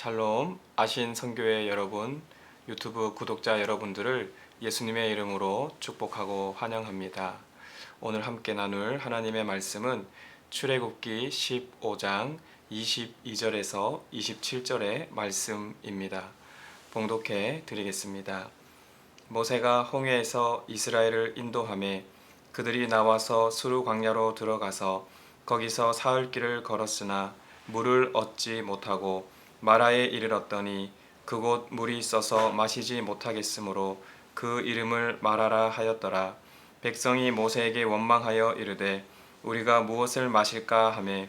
샬롬 아신 선교회 여러분 유튜브 구독자 여러분들을 예수님의 이름으로 축복하고 환영합니다. 오늘 함께 나눌 하나님의 말씀은 출애굽기 15장 22절에서 27절의 말씀입니다. 봉독해 드리겠습니다. 모세가 홍해에서 이스라엘을 인도함에 그들이 나와서 수루 광야로 들어가서 거기서 사흘 길을 걸었으나 물을 얻지 못하고 마라에 이르렀더니 그곳 물이 있어서 마시지 못하겠으므로 그 이름을 마라라 하였더라. 백성이 모세에게 원망하여 이르되 우리가 무엇을 마실까 하매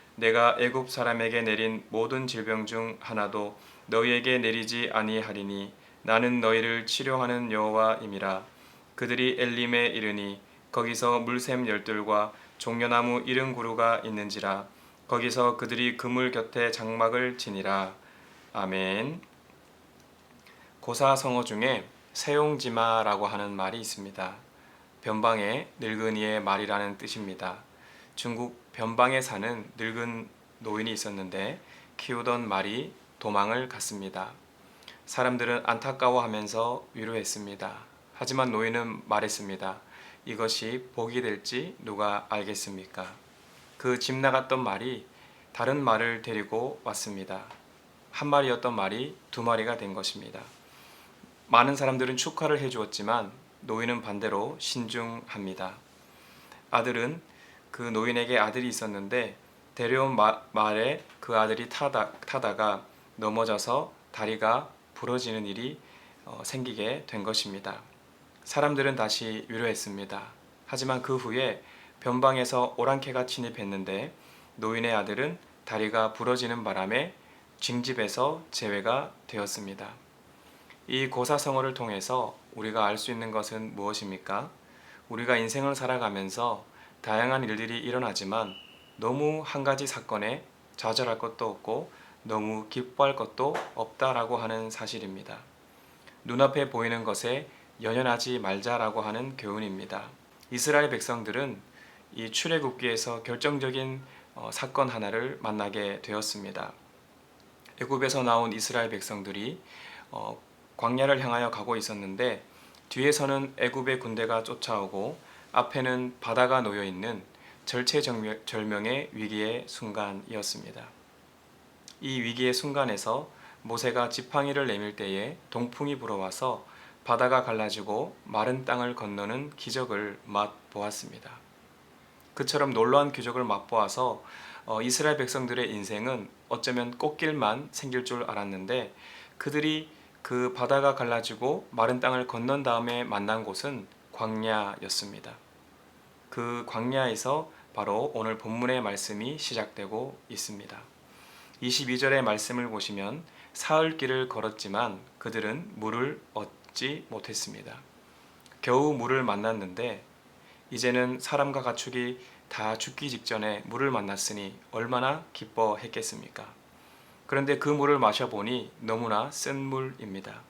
내가 애굽 사람에게 내린 모든 질병 중 하나도 너희에게 내리지 아니하리니 나는 너희를 치료하는 여호와임이라 그들이 엘림에 이르니 거기서 물샘 열둘과 종려나무 이른 구루가 있는지라 거기서 그들이 그물 곁에 장막을 지니라 아멘. 고사 성어 중에 세용지마라고 하는 말이 있습니다. 변방의 늙은이의 말이라는 뜻입니다. 중국 변방에 사는 늙은 노인이 있었는데 키우던 말이 도망을 갔습니다. 사람들은 안타까워하면서 위로했습니다. 하지만 노인은 말했습니다. 이것이 복이 될지 누가 알겠습니까? 그 집 나갔던 말이 다른 말을 데리고 왔습니다. 한 마리였던 말이 두 마리가 된 것입니다. 많은 사람들은 축하를 해주었지만 노인은 반대로 신중합니다. 아들은 그 노인에게 아들이 있었는데 데려온 마- 말에 그 아들이 타다, 타다가 넘어져서 다리가 부러지는 일이 어, 생기게 된 것입니다. 사람들은 다시 위로했습니다. 하지만 그 후에 변방에서 오랑캐가 침입했는데 노인의 아들은 다리가 부러지는 바람에 징집에서 제외가 되었습니다. 이 고사성어를 통해서 우리가 알 수 있는 것은 무엇입니까? 우리가 인생을 살아가면서 다양한 일들이 일어나지만 너무 한 가지 사건에 좌절할 것도 없고 너무 기뻐할 것도 없다라고 하는 사실입니다. 눈앞에 보이는 것에 연연하지 말자라고 하는 교훈입니다. 이스라엘 백성들은 이 출애굽기에서 결정적인 어, 사건 하나를 만나게 되었습니다. 애굽에서 나온 이스라엘 백성들이 어, 광야를 향하여 가고 있었는데 뒤에서는 애굽의 군대가 쫓아오고 앞에는 바다가 놓여 있는 절체절명의 위기의 순간이었습니다. 이 위기의 순간에서 모세가 지팡이를 내밀 때에 동풍이 불어와서 바다가 갈라지고 마른 땅을 건너는 기적을 맛보았습니다. 그처럼 놀라운 기적을 맛보아서 어, 이스라엘 백성들의 인생은 어쩌면 꽃길만 생길 줄 알았는데 그들이 그 바다가 갈라지고 마른 땅을 건넌 다음에 만난 곳은 광야였습니다. 그 광야에서 바로 오늘 본문의 말씀이 시작되고 있습니다. 22절의 말씀을 보시면 사흘 길을 걸었지만 그들은 물을 얻지 못했습니다. 겨우 물을 만났는데 이제는 사람과 가축이 다 죽기 직전에 물을 만났으니 얼마나 기뻐했겠습니까? 그런데 그 물을 마셔보니 너무나 쓴 물입니다.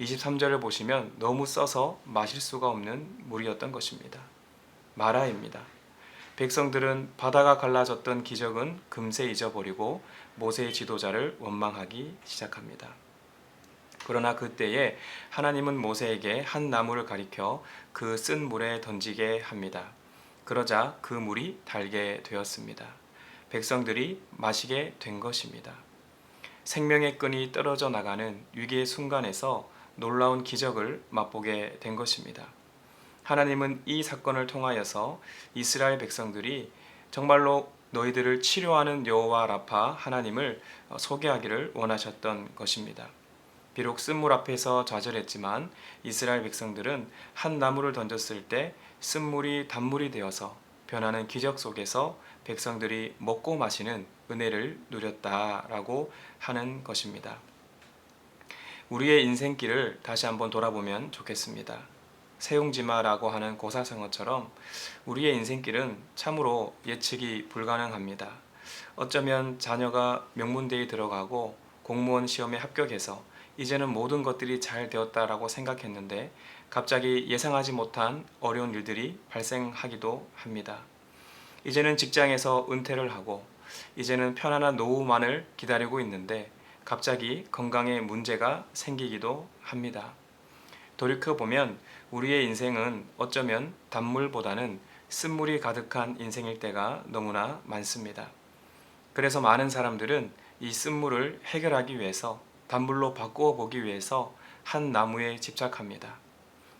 23절을 보시면 너무 써서 마실 수가 없는 물이었던 것입니다. 마라입니다. 백성들은 바다가 갈라졌던 기적은 금세 잊어버리고 모세의 지도자를 원망하기 시작합니다. 그러나 그때에 하나님은 모세에게 한 나무를 가리켜 그 쓴 물에 던지게 합니다. 그러자 그 물이 달게 되었습니다. 백성들이 마시게 된 것입니다. 생명의 끈이 떨어져 나가는 위기의 순간에서 놀라운 기적을 맛보게 된 것입니다. 하나님은 이 사건을 통하여서 이스라엘 백성들이 정말로 너희들을 치료하는 여호와 라파 하나님을 소개하기를 원하셨던 것입니다. 비록 쓴물 앞에서 좌절했지만 이스라엘 백성들은 한 나무를 던졌을 때 쓴물이 단물이 되어서 변하는 기적 속에서 백성들이 먹고 마시는 은혜를 누렸다라고 하는 것입니다. 우리의 인생길을 다시 한번 돌아보면 좋겠습니다. 세용지마라고 하는 고사성어처럼 우리의 인생길은 참으로 예측이 불가능합니다. 어쩌면 자녀가 명문대에 들어가고 공무원 시험에 합격해서 이제는 모든 것들이 잘 되었다라고 생각했는데 갑자기 예상하지 못한 어려운 일들이 발생하기도 합니다. 이제는 직장에서 은퇴를 하고 이제는 편안한 노후만을 기다리고 있는데 갑자기 건강에 문제가 생기기도 합니다. 돌이켜 보면 우리의 인생은 어쩌면 단물보다는 쓴물이 가득한 인생일 때가 너무나 많습니다. 그래서 많은 사람들은 이 쓴물을 해결하기 위해서 단물로 바꾸어 보기 위해서 한 나무에 집착합니다.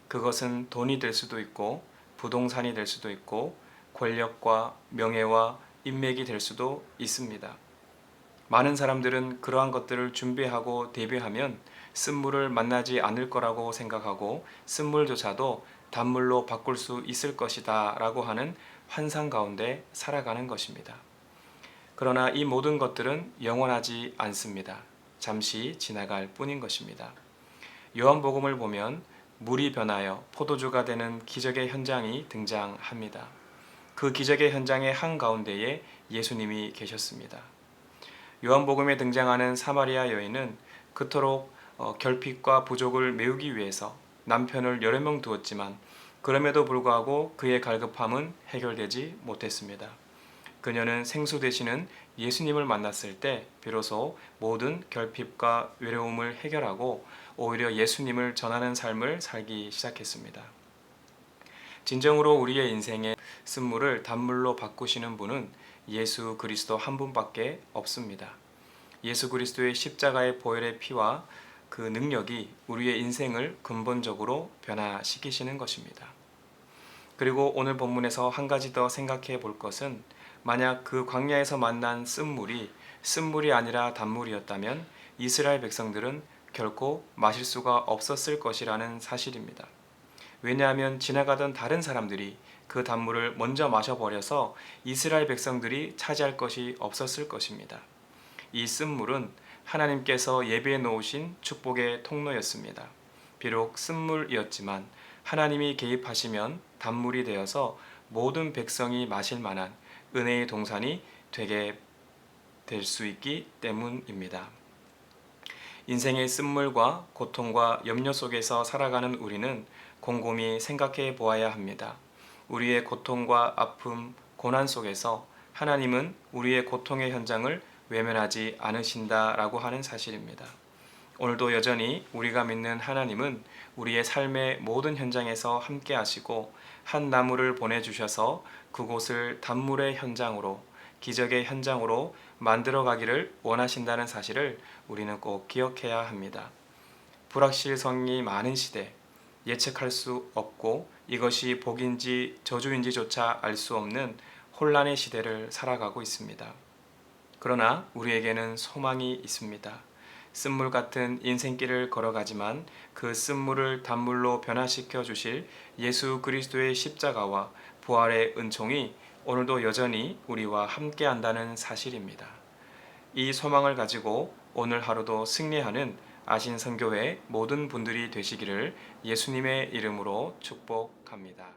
그것은 돈이 될 수도 있고 부동산이 될 수도 있고 권력과 명예와 인맥이 될 수도 있습니다. 많은 사람들은 그러한 것들을 준비하고 대비하면 쓴물을 만나지 않을 거라고 생각하고 쓴물조차도 단물로 바꿀 수 있을 것이다 라고 하는 환상 가운데 살아가는 것입니다. 그러나 이 모든 것들은 영원하지 않습니다. 잠시 지나갈 뿐인 것입니다. 요한복음을 보면 물이 변하여 포도주가 되는 기적의 현장이 등장합니다. 그 기적의 현장의 한 가운데에 예수님이 계셨습니다. 요한복음에 등장하는 사마리아 여인은 그토록 어, 결핍과 부족을 메우기 위해서 남편을 여러 명 두었지만 그럼에도 불구하고 그의 갈급함은 해결되지 못했습니다. 그녀는 생수 되시는 예수님을 만났을 때 비로소 모든 결핍과 외로움을 해결하고 오히려 예수님을 전하는 삶을 살기 시작했습니다. 진정으로 우리의 인생의 쓴물을 단물로 바꾸시는 분은 예수 그리스도 한 분밖에 없습니다. 예수 그리스도의 십자가의 보혈의 피와 그 능력이 우리의 인생을 근본적으로 변화시키시는 것입니다. 그리고 오늘 본문에서 한 가지 더 생각해 볼 것은 만약 그 광야에서 만난 쓴물이 쓴물이 아니라 단물이었다면 이스라엘 백성들은 결코 마실 수가 없었을 것이라는 사실입니다. 왜냐하면 지나가던 다른 사람들이 그 단물을 먼저 마셔버려서 이스라엘 백성들이 차지할 것이 없었을 것입니다. 이 쓴물은 하나님께서 예비해 놓으신 축복의 통로였습니다. 비록 쓴물이었지만 하나님이 개입하시면 단물이 되어서 모든 백성이 마실 만한 은혜의 동산이 되게 될 수 있기 때문입니다. 인생의 쓴물과 고통과 염려 속에서 살아가는 우리는 곰곰이 생각해 보아야 합니다. 우리의 고통과 아픔, 고난 속에서 하나님은 우리의 고통의 현장을 외면하지 않으신다라고 하는 사실입니다. 오늘도 여전히 우리가 믿는 하나님은 우리의 삶의 모든 현장에서 함께 하시고 한 나무를 보내주셔서 그곳을 단물의 현장으로 기적의 현장으로 만들어 가기를 원하신다는 사실을 우리는 꼭 기억해야 합니다. 불확실성이 많은 시대, 예측할 수 없고 이것이 복인지 저주인지조차 알 수 없는 혼란의 시대를 살아가고 있습니다. 그러나 우리에게는 소망이 있습니다. 쓴물 같은 인생길을 걸어가지만 그 쓴물을 단물로 변화시켜 주실 예수 그리스도의 십자가와 부활의 은총이 오늘도 여전히 우리와 함께 한다는 사실입니다. 이 소망을 가지고 오늘 하루도 승리하는 아신 선교회 모든 분들이 되시기를 예수님의 이름으로 축복합니다.